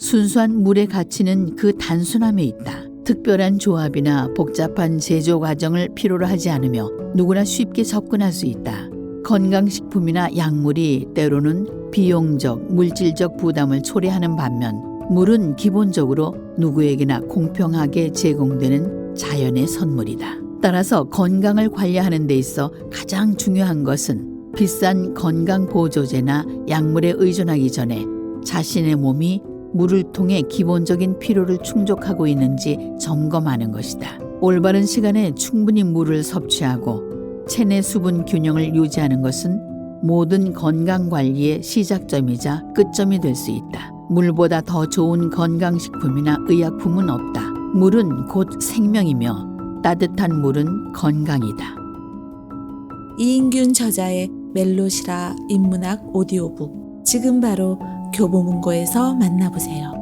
순수한 물의 가치는 그 단순함에 있다. 특별한 조합이나 복잡한 제조 과정을 필요로 하지 않으며 누구나 쉽게 접근할 수 있다. 건강식품이나 약물이 때로는 비용적, 물질적 부담을 초래하는 반면 물은 기본적으로 누구에게나 공평하게 제공되는 자연의 선물이다. 따라서 건강을 관리하는 데 있어 가장 중요한 것은 비싼 건강 보조제나 약물에 의존하기 전에 자신의 몸이 물을 통해 기본적인 필요를 충족하고 있는지 점검하는 것이다. 올바른 시간에 충분히 물을 섭취하고 체내 수분 균형을 유지하는 것은 모든 건강 관리의 시작점이자 끝점이 될 수 있다. 물보다 더 좋은 건강식품이나 의약품은 없다. 물은 곧 생명이며 따뜻한 물은 건강이다. 이인균 저자의 멜로시라 인문학 오디오북 지금 바로 교보문고에서 만나보세요.